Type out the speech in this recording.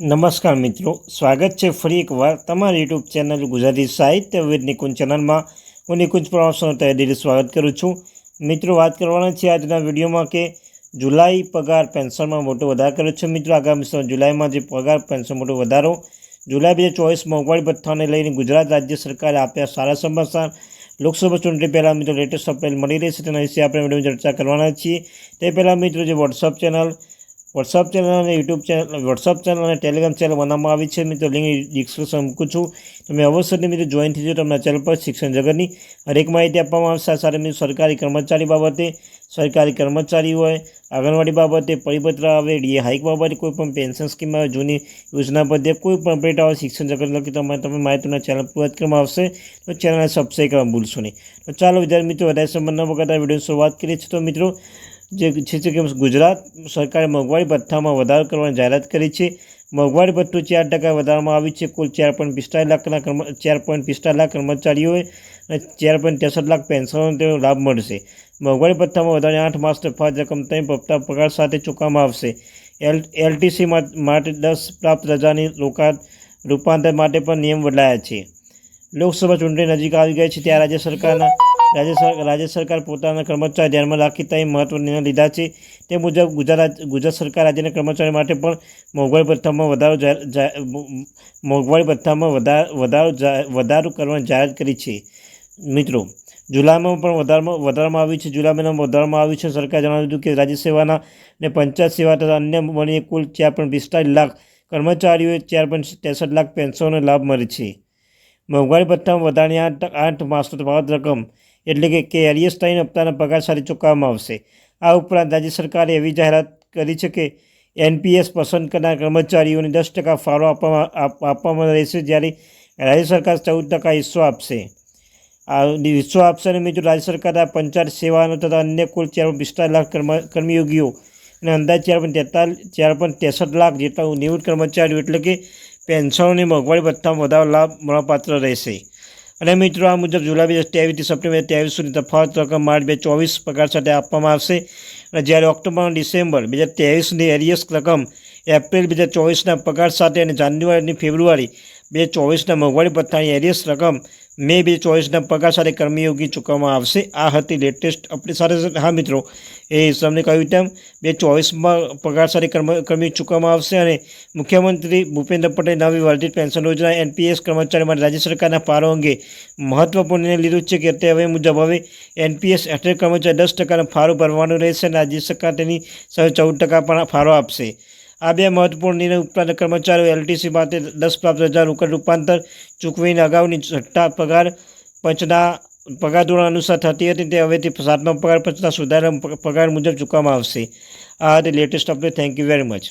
નમસ્કાર મિત્રો, સ્વાગત છે ફરી એકવાર તમારી યુટ્યુબ ચેનલ ગુજરાતી સાહિત્ય વિદ નિકુંજ ચેનલમાં. હું નિકુંજ પ્રવાસનો તહેદીલી સ્વાગત કરું છું. મિત્રો, વાત કરવાના છે આજના વિડીયોમાં કે જુલાઈ પગાર પેન્શનમાં મોટો વધારો કર્યો છે. મિત્રો, આગામી સમય જુલાઈમાં જે પગાર પેન્શન મોટો વધારો જુલાઈ બે હજાર ચોવીસ મોંઘવારી ભથ્થાને લઈને ગુજરાત રાજ્ય સરકારે આપ્યા સારા સમાચાર. લોકસભા ચૂંટણી પહેલાં મિત્રો લેટેસ્ટ અપડેટ મળી રહેશે તેના વિશે આપણે વીડિયો ચર્ચા કરવાના છીએ. તે પહેલાં મિત્રો જે વોટ્સઅપ ચેનલ વોટ્સઅપ ચેનલ અને યુટ્યુબ ચેનલ વોટ્સઅપ ચેનલ અને ટેલિગ્રામ ચેનલ બનાવવામાં આવી છે. મિત્રો લિંક ડિસ્ક્રિપ્શન મૂકું છું. તમે અવસરની મિત્રો જોઈન થઈ તમને ચેનલ પર શિક્ષણ જગતની હરેક માહિતી આપવામાં આવશે. આ સાથે મિત્રો સરકારી કર્મચારી બાબતે, સરકારી કર્મચારી હોય, આંગણવાડી બાબતે, પરિપત્ર આવે ડીએ હાઇક બાબતે, કોઈ પણ પેન્શન સ્કીમ આવે, જૂની યોજના બધે કોઈ પણ અપડેટ આવે, શિક્ષણ જગત લગી તમે તમે માહિતીના ચેનલ પૂરત કરવામાં આવશે, તો ચેનલને સબસ્ક્રાઈબ કરવા ભૂલશો નહીં. તો ચાલો વિદ્યાર્થી મિત્રો, વધારે સમય વખત વગર વીડિયો શરૂઆત કરીએ છીએ. તો મિત્રો જે છે કે ગુજરાત સરકારે મોંઘવારી ભથ્થામાં વધારો કરવાની જાહેરાત કરી છે. મોંઘવારી ભથ્થું ચાર ટકા વધારવામાં આવ્યું છે. કુલ ચાર પોઈન્ટ પિસ્તાલીસ લાખના કર્મ, ચાર પોઈન્ટ પિસ્તાલીસ લાખ કર્મચારીઓએ અને ચાર પોઈન્ટ ત્રેસઠ લાખ પેન્શનનો તેનો લાભ મળશે. મોંઘવારી ભથ્થામાં વધારે આઠ માસ તફાવત રકમ ત્રણ પપ્તા પગાર સાથે ચૂકવવામાં આવશે. એલ, એલટીસી માટે દસ પ્રાપ્ત રજાની રોકાણ રૂપાંતર માટે પણ નિયમ બદલાયા છે. લોકસભા ચૂંટણી નજીક આવી ગઈ છે. ત્યારે રાજ્ય સરકારના રાજ્ય રાજ્ય સરકાર પોતાના કર્મચારી ધ્યાનમાં રાખી ત્યાં મહત્વ નિર્ણય લીધા છે. તે મુજબ ગુજરાત ગુજરાત સરકાર રાજ્યના કર્મચારીઓ માટે પણ મોંઘવારી ભથ્થામાં વધારો મોંઘવારી ભથ્થામાં વધારો વધારો વધારો કરવાની જાહેરાત કરી છે. મિત્રો, જુલાઈમાં પણ વધારવામાં વધારવામાં આવ્યું છે, જુલાઈ મહિનામાં વધારવામાં આવ્યું છે. સરકારે જણાવ્યું હતું કે રાજ્ય સેવાના અને પંચાયત સેવા તથા અન્ય મળીને કુલ ચાર પણ પિસ્તાલીસ લાખ કર્મચારીઓએ ચાર પણ ત્રેસઠ લાખ પેન્શનનો લાભ મળે છે. મોંઘવારી ભથ્થામાં વધારાની આઠ આઠ માસનો તફાવત રકમ એટલે કે કે એરિયસ ત્રણ હપ્તાના પગાર સાથે ચૂકવવામાં આવશે. આ ઉપરાંત રાજ્ય સરકારે એવી જાહેરાત કરી છે કે એનપીએસ પસંદ કરનાર કર્મચારીઓને દસ ટકા ફાળો આપવામાં આપવામાં રહેશે જ્યારે રાજ્ય સરકાર ચૌદ ટકા હિસ્સો આપશે. આ હિસ્સો આપશે અને મિત્રો રાજ્ય સરકાર પંચાયત સેવાનો તથા અન્ય કુલ ચાર પિસ્તાલીસ લાખ કર્મ કર્મયોગીઓ અને અંદાજ ચાર પણ તેતાલીસ, ચાર પણ ત્રેસઠ લાખ જેટલા નિવૃત્ત કર્મચારીઓ એટલે કે પેન્શનોની મોંઘવારી ભથ્થામાં વધારો લાભ મળવાપાત્ર રહેશે. અને મિત્રો, આ મુજબ જુલાઈ બે ત્રેવીસથી સપ્ટેમ્બર ત્રેવીસ સુધી તફાવત રકમ માર્ચ બે ચોવીસ પગાર સાથે આપવામાં આવશે. અને જ્યારે ઓક્ટોબર ડિસેમ્બર બે હજાર ત્રેવીસની એરિયસ રકમ એપ્રિલ બે હજાર ચોવીસના પગાર સાથે અને જાન્યુઆરી અને ફેબ્રુઆરી બે ચોવીસના મોંઘવારી ભથ્થાની એરિયસ રકમ મે બે ચોવીસના પગાર સાથે કર્મયોગી ચૂકવવામાં આવશે. આ હતી લેટેસ્ટ આપણી સાથે હા મિત્રો, એ તમને કહ્યું તેમ બે ચોવીસમાં પગાર સાથે કર્મ, કર્મી ચૂકવવામાં આવશે અને મુખ્યમંત્રી ભૂપેન્દ્ર પટેલ નવી વર્ધિત પેન્શન યોજના એનપીએસ કર્મચારી માટે રાજ્ય સરકારના પારો અંગે મહત્વપૂર્ણ લીધું છે કે તે હવે મુજબ હવે એનપીએસ હેઠળ કર્મચારી દસ ટકાનો ફાળો ભરવાનો રહેશે અને રાજ્ય સરકાર તેની સાથે ચૌદ ટકા પણ ફાળો આપશે. આ બે મહત્વપૂર્ણ નિર્ણય ઉપરાંત કર્મચારીઓ એલટીસી માટે દસ પ્રાપ્ત હજાર રોકડ રૂપાંતર ચૂકવીને અગાઉની છઠ્ઠા પગાર પંચના પગાર ધોરણ અનુસાર થતી હતી તે હવેથી સાતમા પગાર પંચના સુધારા પગાર મુજબ ચૂકવવામાં આવશે. આ હતી latest update thank you very much